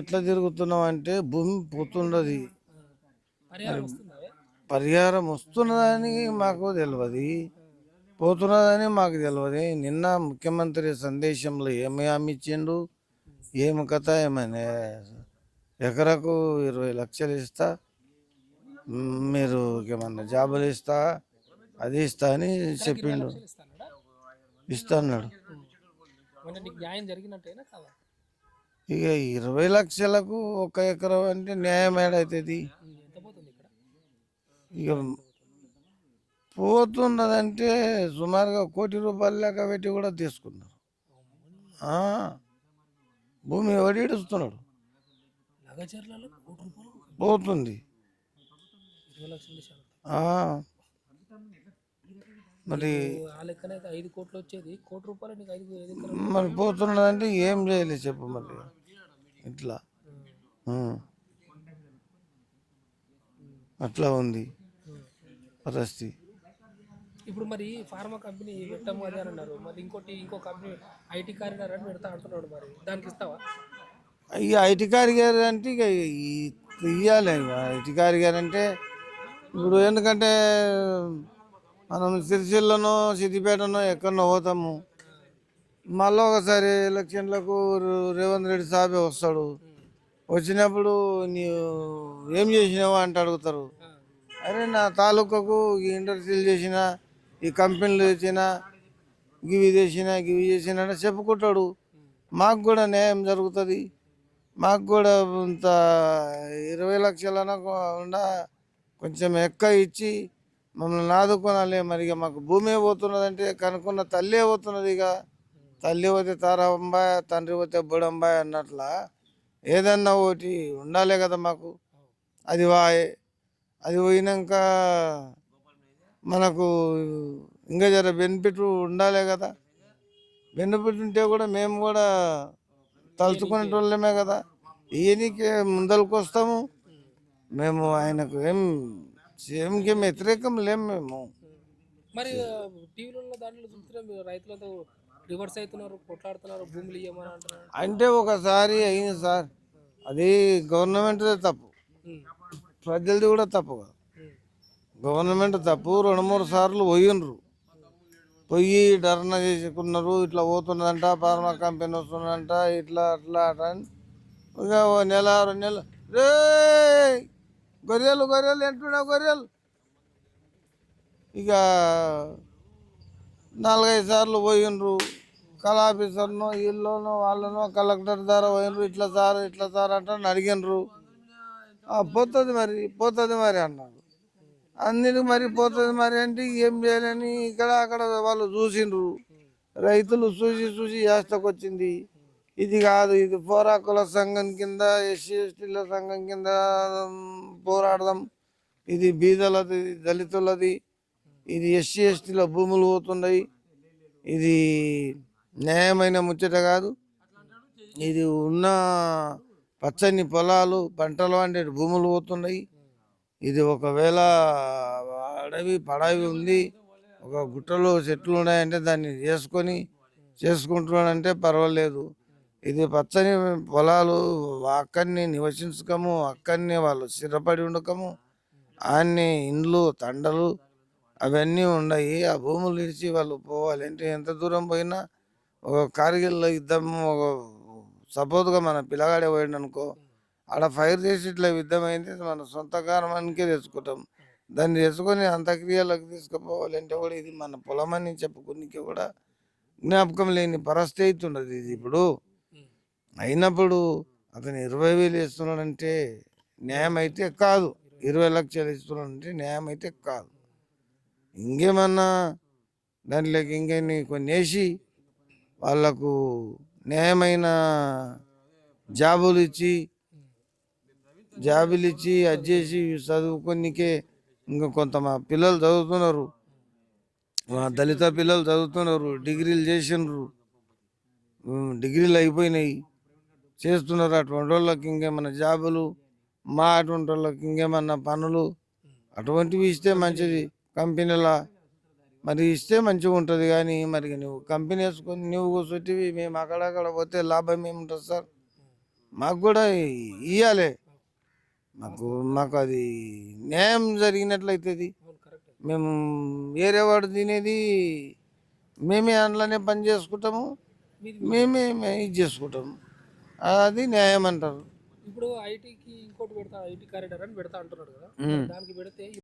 ఎట్లా తిరుగుతున్నాం అంటే భూమి పోతున్నది. పరిహారం వస్తున్నదని మాకు తెలియదు పోతున్నదని మాకు తెలియదు నిన్న ముఖ్యమంత్రి సందేశంలో ఏమి హామీ ఇచ్చిండు? ఏమి కథ? ఏమని? ఎకరకు ఇరవై లక్షలు ఇస్తా. మీరు ఏమన్నా జాబులు ఇస్తా? అది ఇస్తా అని చెప్పిండు. ఇస్తా అన్నాడు న్యాయం జరిగినట్టేనా ఇక ఇరవై లక్షలకు ఒక ఎకరం అంటే న్యాయం ఏడవుతుంది ఇక పోతున్నదంటే సుమారుగా కోటి రూపాయలు లెక్క పెట్టి కూడా తీసుకున్నారు. భూమి రూపాయలు పోతుంది. మరి మరి పోతున్నదంటే ఏం చేయలేదు చెప్పు మరి? ఇట్లా. అట్లా ఉంది పరిస్థితి. ఇప్పుడు మరి ఫార్మా కంపెనీ పెట్టాము అది అని అన్నారు. మరి ఇంకోటి ఇంకో కంపెనీ ఐటీ కారిడార్ అని పెడతా అంటున్నాడు మరి. దానికి ఇస్తావా? ఇక ఐటీ కారిగారు అంటే ఇక ఇక. ఐటీ కారిగారు అంటే ఇప్పుడు ఎందుకంటే మనం సిరిసిల్లనో సిద్దిపేటనో ఎక్కడనో పోతాము. మళ్ళీ ఒకసారి ఎలక్షన్లకు రేవంత్ రెడ్డి సాబే వస్తాడు. వచ్చినప్పుడు నీవు ఏం చేసినావు అంటే అడుగుతారు. అరే నా తాలూకాకు ఈ ఇండస్ట్రీలు చేసిన ఈ కంపెనీలు చేసిన గివి చేసిన గివి చేసిన అని చెప్పుకుంటాడు. మాకు కూడా న్యాయం జరుగుతుంది. మాకు కూడా ఇంత ఇరవై లక్షలన కొంచెం ఎక్క ఇచ్చి మమ్మల్ని ఆదుకోనాలి. మరి ఇక మాకు భూమి పోతున్నదంటే కనుక్కున్న తల్లే పోతున్నది ఇక తల్లి పోతే తారంబాయ్ తండ్రి పోతే బుడంబాయ్ అన్నట్ల ఏదన్నా ఒకటి ఉండాలి కదా మాకు. అది వాయ్. అది పోయినాక మనకు ఇంకా జర బెనిఫిట్ ఉండాలి కదా. బెనిఫిట్ ఉంటే కూడా మేము కూడా తలుచుకునేటోళ్ళమే కదా. ఈయనకి ముందరకు వస్తాము. మేము ఆయనకు ఏం ఏమికి వ్యతిరేకం లేము మేము. మరి టీవీలో దాంట్లో చూస్తున్నాం రైతులతో రివర్స్ అవుతున్నారు కొట్లాడుతున్నారు భూములు ఇవ్వమని అంటున్నారు. అంటే ఒకసారి అయింది సార్. అది గవర్నమెంట్ తప్పు. ప్రజలది కూడా తప్పు గవర్నమెంట్ తప్పు రెండు మూడు సార్లు పోయినరు. పోయి ధర్నా చేసుకున్నారు ఇట్లా పోతున్నదంట ఫార్మా కంపెనీ వస్తుందంట ఇట్లా అట్లా అట్లా ఇక ఓ నెల రెండు నెలలు రే గొర్రెలు గొర్రెలు ఎంటున్నా గొర్రెలు. ఇక నాలుగైదు సార్లు పోయినరు. కళా ఆఫీసర్ను వీళ్ళను వాళ్ళను కలెక్టర్ ద్వారా పోయినరు ఇట్లా సార్ ఇట్లా సార్ అంటే అడిగినరు. "ఆ, పోతుంది మరి పోతుంది మరి అన్నారు. అందుకు మరి పోతుంది మరి అంటే ఏం చేయాలని ఇక్కడ అక్కడ వాళ్ళు చూసిండ్రు. రైతులు చూసి చూసి యాస్తకు వచ్చింది ఇది కాదు ఇది పోరాకుల సంఘం కింద ఎస్సీ ఎస్టీల సంఘం కింద పోరాడదాం. ఇది బీదలది దళితులది. ఇది ఎస్సీ ఎస్టీల భూములు పోతున్నాయి. ఇది న్యాయమైన ముచ్చట కాదు. ఇది ఉన్న పచ్చని పొలాలు పంటలు వంటి భూములు పోతున్నాయి. ఇది ఒకవేళ అడవి పడవి ఉంది ఒక గుట్టలో చెట్లు ఉన్నాయంటే దాన్ని చేసుకొని చేసుకుంటున్నాడంటే పర్వాలేదు. ఇది పచ్చని పొలాలు అక్కడిని నివసించకము అక్కడనే వాళ్ళు స్థిరపడి ఉండకము. అన్ని ఇండ్లు తండలు అవన్నీ ఉన్నాయి. ఆ భూములు ఇడిచి వాళ్ళు పోవాలి. అంటే ఎంత దూరం పోయినా ఒక కార్గిల్లో యుద్ధం ఒక సపోజ్గా మన పిల్లగాడే పోయిండు అనుకో ఆడ ఫైర్ చేసి ఇట్లా యుద్ధం అయింది మన సొంత కారణానికే తెచ్చుకుంటాం. దాన్ని తెచ్చుకొని అంత్యక్రియలకు తీసుకుపోవాలంటే కూడా ఇది మన పొలం అని చెప్పుకునికి కూడా జ్ఞాపకం లేని పరిస్థితి ఉండదు ఇది ఇప్పుడు. అయినప్పుడు అతను ఇరవై వేలు ఇస్తున్నాడంటే న్యాయం అయితే కాదు. ఇరవై లక్షలు ఇస్తున్నాడంటే న్యాయం అయితే కాదు. ఇంకేమన్నా దాంట్లోకి ఇంకేన్ని కొన్ని వేసి వాళ్ళకు న్యాయమైన జాబులు ఇచ్చి జాబులు ఇచ్చి అది చేసి చదువుకొనికే ఇంకా కొంత మా పిల్లలు చదువుతున్నారు. మా దళిత పిల్లలు చదువుతున్నారు డిగ్రీలు చేసినారు డిగ్రీలు అయిపోయినాయి. చేస్తున్నారు అటువంటి వాళ్ళకి ఇంకేమైనా జాబులు మా అటువంటి వాళ్ళకి ఇంకేమన్నా పనులు అటువంటివి ఇస్తే మంచిది. కంపెనీల మరి ఇస్తే మంచిగా ఉంటుంది కానీ మరి నువ్వు కంపెనీ వేసుకొని నువ్వు కూర్చొట్టివి మేము అక్కడక్కడ పోతే లాభం ఏముంటుంది సార్? మాకు కూడా ఇవ్వాలి మాకు మాకు అది న్యాయం జరిగినట్లయితుంది. మేము వేరే వాడు తినేది మేమే అందులోనే పని చేసుకుంటాము మేమే ఇది చేసుకుంటాము. అది న్యాయం అంటారు. ఇప్పుడు ఐటీకి ఇంకోటి పెడతా ఐటీ కారిడార్ అని పెడతా అంటున్నాడు కదా. దానికి పెడితే